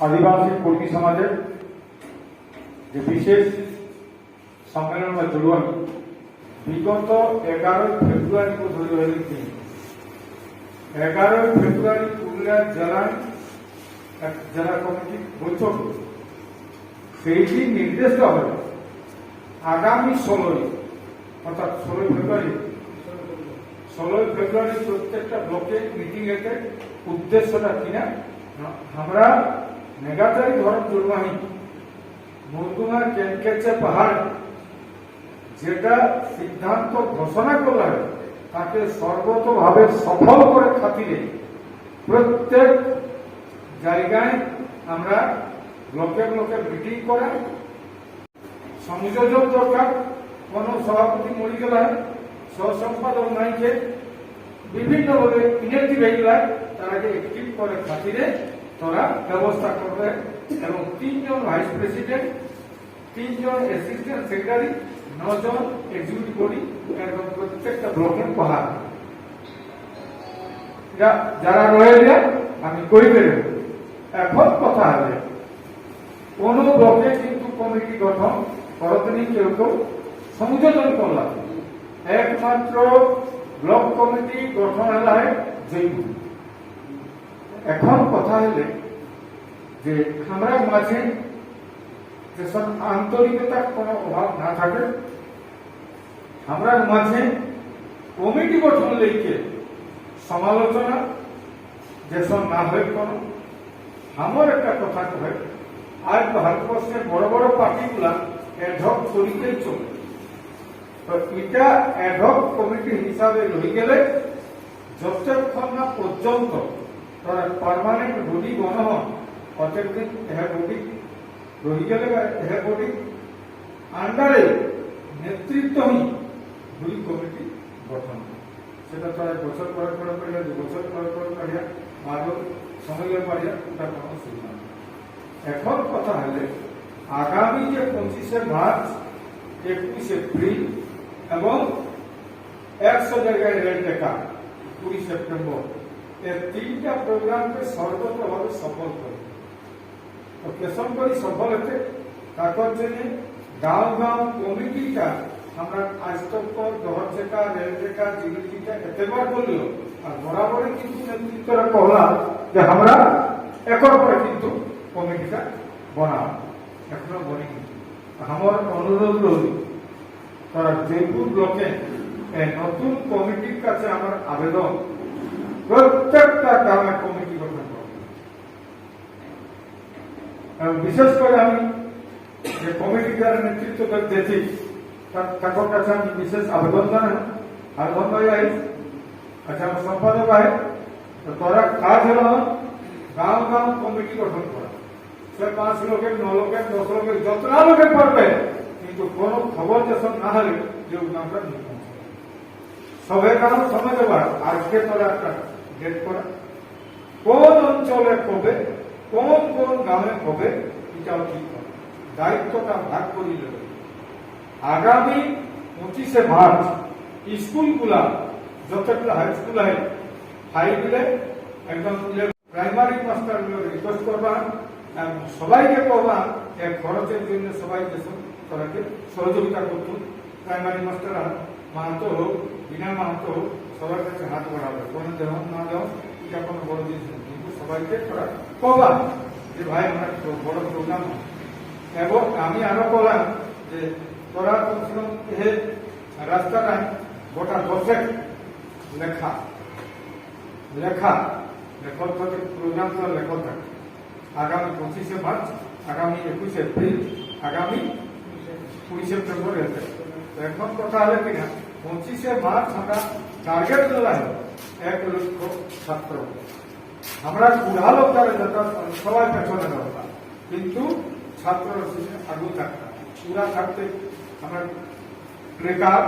আদিবাসী কর্মী সমাজের যে বিশেষ সম্মেলন বা জরুরি বিগত এগারোই ফেব্রুয়ারি ধরে হয়েছে এগারোই ফেব্রুয়ারি পুরুলিয়া জেলায় এক জেলা কমিটি বৈঠক সেইটি নির্দেশ দেওয়া আগামী ষোলোই, অর্থাৎ ষোলোই ফেব্রুয়ারি। ষোলোই ফেব্রুয়ারি প্রত্যেকটা ব্লকে মিটিং এতে উদ্দেশ্যটা কিনা, আমরা মেগাচারি ধরন দুর্বাহী মুরগুমা ক্যানকেচে পাহাড়, যেটা সিদ্ধান্ত ঘোষণা করল তাকে সর্বতভাবে সফল করে খাতিরে। প্রত্যেক জায়গায় আমরা ব্লকে ব্লকে মিটিং করে সংযোজন দরকার, কোন সভাপতি মরি গেলে সহসম্পাদক নাইকে। বিভিন্ন ভাবে ইনেক্টিভ হয়ে তারাকে অ্যাক্টিভ করে খাতিরে তারা ব্যবস্থা করবে এবং তিনজন ভাইস প্রেসিডেন্ট, তিনজন অ্যাসিস্ট্যান্ট সেক্রেটারি, নজন এক্সিকিউটিভ এবং প্রত্যেকটা ব্লকের পাহাড়। যারা রয়েছে, আমি কইবে এখন কথা হবে। কোন ব্লকে কিন্তু কমিটি গঠন করতেনি কেউ কেউ সংযোজন করলাম। একমাত্র ব্লক কমিটি গঠন হেলায় জৈব। এখন কথা হলে যে আমরা মাঝে যেসব আন্তরিকতা কোনো অভাব না থাকে, আমরা মাঝে কমিটি গঠন লেগে সমালোচনা যেসব না হয় কোনো, আমার একটা কথা কহে, আজ ভারতবর্ষের বড় বড় পার্টিগুলা অ্যাডহক তরিকেই চলে। তো এটা অ্যাডহক কমিটি হিসাবে রয়ে গেলে যতক্ষণ না পর্যন্ত পার্মানেন্ট অতদিন হ্যাঁ। বডি রয়ে গেলে হ্যাঁ বডি আন্ডারে নেতৃত্বহীন দুই কমিটি গঠন সেটা তারা বছর পরে পরে পারিয়া দু বছর পরে পরে পারিয়া মাদক সময় পারিয়া তার কোনো সুবিধা এখন কথা হলে আগামী যে পঁচিশে মার্চ, একুশে এপ্রিল এবং একশো জায়গায় রেল টেকা, কুড়ি সেপ্টেম্বর। তিনটা প্রোগ্রামকে সর্বতভাবে সফল করে। তো কেসন করি সফল হতে তারপর জন্য গাঁও গাঁও কমিটিটা আমরা আজ তক দহর চেকা, রেল চেকা জিলিপিটা এতবার বলল আর বরাবরই কিন্তু নেতৃত্বরা কহলা যে আমরা একর পরে কিন্তু কমিটিটা বনাও এখনও বনিনি। আমার অনুরোধ রইল, তারা জয়পুর ব্লকে নতুন কমিটির কাছে আমার আবেদন প্রত্যেকটা গ্রামে কমিটি গঠন করবে। এবং বিশেষ করে আমি যে কমিটি যারা নেতৃত্ব দিয়েছি তাদের কাছে আমি বিশেষ আবেদন জানাই। আবেদন ভাই আচ্ছা আমার সম্পাদক আহে। তো তোরা কাজ হলো গাঁও গাঁও কমিটি গঠন করা। সে পাঁচ লোকের, ন লোকের, দশ লোকের যতটা লোকে পারবে, কিন্তু কোনো খবর যেসব না হলে, যে আমরা নিয়ে। সবের কারণ সময় দেবার আজকে তোরা একটা ডেট করা। কোন অঞ্চলে কবে কোন কোন গ্রামে কবে এটাও ঠিক করে দায়িত্বটা ভাগ করে দেবে আগামী পঁচিশে মার্চ স্কুলগুলা, যতগুলো হাই স্কুল আছে ফাইভলে একদম প্রাইমারি মাস্টার রিকোয়েস্ট করবা এবং সবাইকে করবা এক খরচের জন্য সবাই দেশের তাদেরকে সহযোগিতা করতো প্রাইমারি মাস্টার মাহাতো বিনা মাহাতো সবার কাছে হাত বাড়াবে। কোনো দেহ না দেহ এটা কোনো বড় জিনিস না। কিন্তু সবাইকে করা। কবা যে, ভাই, আমরা বড় প্রোগ্রাম এবং আমি আরও বললাম যে, তোরা হে রাস্তাটায় গোটা দশেক লেখা। লেখা, লেখক থাকে প্রোগ্রাম তো লেখক থাকে। আগামী পঁচিশে মার্চ, আগামী একুশে এপ্রিল, আগামী কুড়ি সেপ্টেম্বর এখন কথা হলে কিনা পঁচিশে মার্চ আমরা টার্গেট দিলাম এক লক্ষ ছাত্র আমরা বুড়া লোক যারা সবাই পেছনে দরকার কিন্তু ছাত্র আগুন থাকতাম পুরা থাকতে আমরা প্লেকার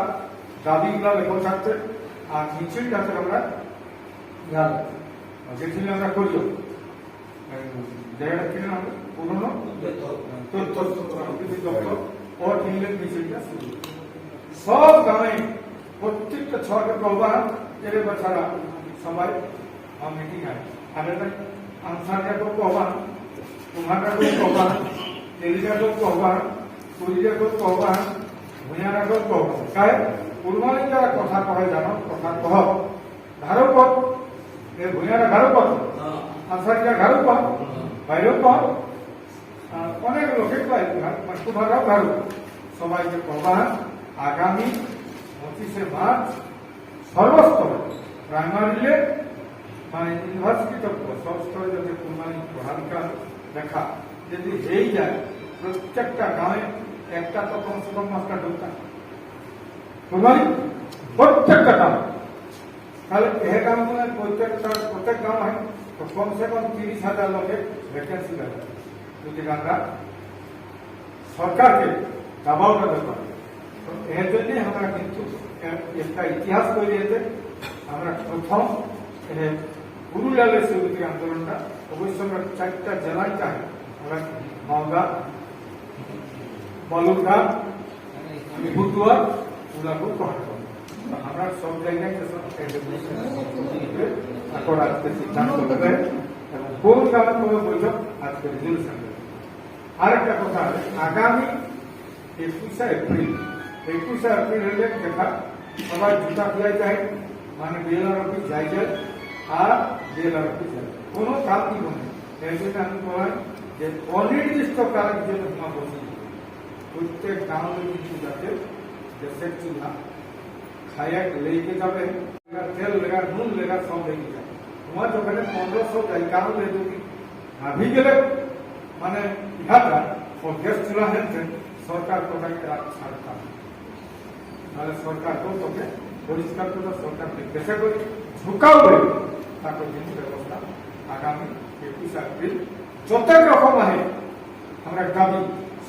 দাবিগুলা লেখন থাকতে আর মিছিলটাতে আমরা যেখানে আমরা করিও জায়গাটা কিনে আমরা পুরনো? তথ্য দপ্তর ও ইংল্যান্ড মিছিলটা শুরু। সব গ্রামে প্রত্যেকটা ছটা প্রবাহ এর বছরা সবাই মিটিং হয়। আর আনসার যাব প্রবাহ কুমারনাগর কবার তেলিনাগর কবার কুড়িনাগর কবার ভূঞানাগর কবার কায় কুরবানি যারা কথা কহে জানো কথা কহ। ধারপথ এ ভূঞারা ধারপথ আনসারিরা ধারপথ বাইরেও কহ আহ, অনেক লোকে কয় কুমাররাও ধারু সবাইকে কবার আগামী পঁচিশে মার্চ সর্বস্তরে, প্রাইমারিলে মানে ইউনিভার্সিটি তক সব স্তরে যদি কুরবানি প্রধানকা দেখা, যদি হয়েই যায়, প্রত্যেকটা গাঁয়ে একটা তো কমসে কম মাস্টার ঢুকতা কুরবানি প্রত্যেকটা গাঁও তাহলে এ মানে প্রত্যেকটা, প্রত্যেক গাঁও হয়, তো কমসে কম তিরিশ হাজার লোকের ভ্যাকেন্সি দেবে যদি আমরা সরকারকে দাবাওটা তো এর জন্যে আমরা কিন্তু একটা ইতিহাস তৈরি হয়েছে। আমরা প্রথম পুরুলিয়ালের সেবতী আন্দোলনটা অবশ্য আমরা চারটা জেলায় চাই। আমরা মালদা বালুরঘাট লিপুরদুয়ার উদাপুর পাহাড় আমরা সব জায়গায় আজকে সিদ্ধান্ত নেবে বৈঠক আজকে রেজলিউশন নেবে আরেকটা কথা আগামী একুশে এপ্রিল একুশে এপ্রিল হলে দেখা। সবাই জুতা খুলাই যায় মানে বিএলআর অফিস যাই যায় আর বিএলআর অফিস যায় কোনো কি বনে এর জন্য আমি বলাই যে, অনির্দিষ্ট কালের জন্য তোমার বসে, প্রত্যেক গাঁৱে কিন্তু যাতে দেশের চুলা, খাইয়া লেগে যাবে তেল, লেগা নুন, লেগা সব লেগে যাবে। তোমার দোকানে পনেরোশো যায় কারণ যদি ভাবি গেলে মানে ইহাটা গ্যাস চুলা হেলছে সরকার তোকে ছাড়তাম তাহলে সরকার তো তোকে পরিষ্কার করে সরকার নির্দেশে করে ঝুঁকাবে তাকে কিন্তু ব্যবস্থা আগামী একুশে এপ্রিল যত রকম আছে আমরা দাবি,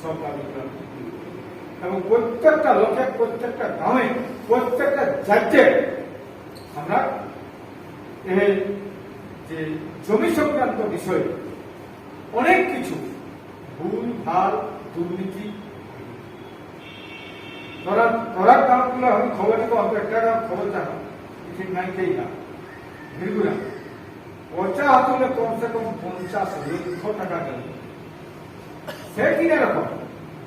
সব দাবি এবং প্রত্যেকটা লোকে, প্রত্যেকটা গ্রামে, প্রত্যেকটা রাজ্যে আমরা এই যে জমি সংক্রান্ত বিষয়ে অনেক কিছু ভুল, ভালো, দুর্নীতি তোরা তোরা গ্রামগুলো আমি খবর দেবো, অত গ্রাম খবর জানো ঠিক নাই কেই না নির্গুণা পচা হাতুলে কমসে কম পঞ্চাশ লক্ষ টাকা দেবে। সে কিনে রকম?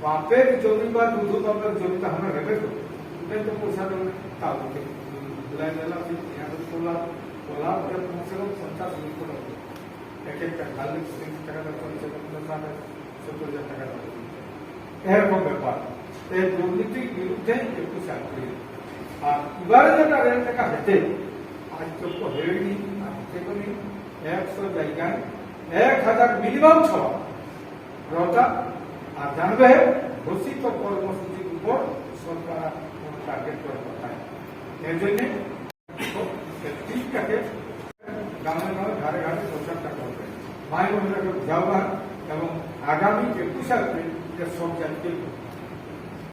বাপের জমি বা দুধ বাপের জমিটা আমরা রেখে তো ওটাই তো পয়সা দেবে তাহলে বুলাই দিলাম করলাম করলাম ওটা কমসে কম পঞ্চাশ লক্ষ টাকা এক একটা তিরিশ টাকা, পঞ্চাশ টাকা সত্তর হাজার টাকা এরকম ব্যাপার। এই দুর্নীতির বিরুদ্ধে একটু চাকরি। আর এবারে যেটা রেল টাকা হেঁটে আজ চোখ হেরেনি আজকে করি একশো জায়গায় এক হাজার মিনিমাম ছ রটা আর জানবে, ঘোষিত কর্মসূচির উপর সরকার টার্গেট করে পাঠায়। এর জন্যে ঠিকটাকে গ্রামে গ্রামে ঘরে ঘরে প্রচারটা করবে। মায়ের মহিলাকে যাওয়া এবং আগামী একুশে এপ্রিল সব জাতিকে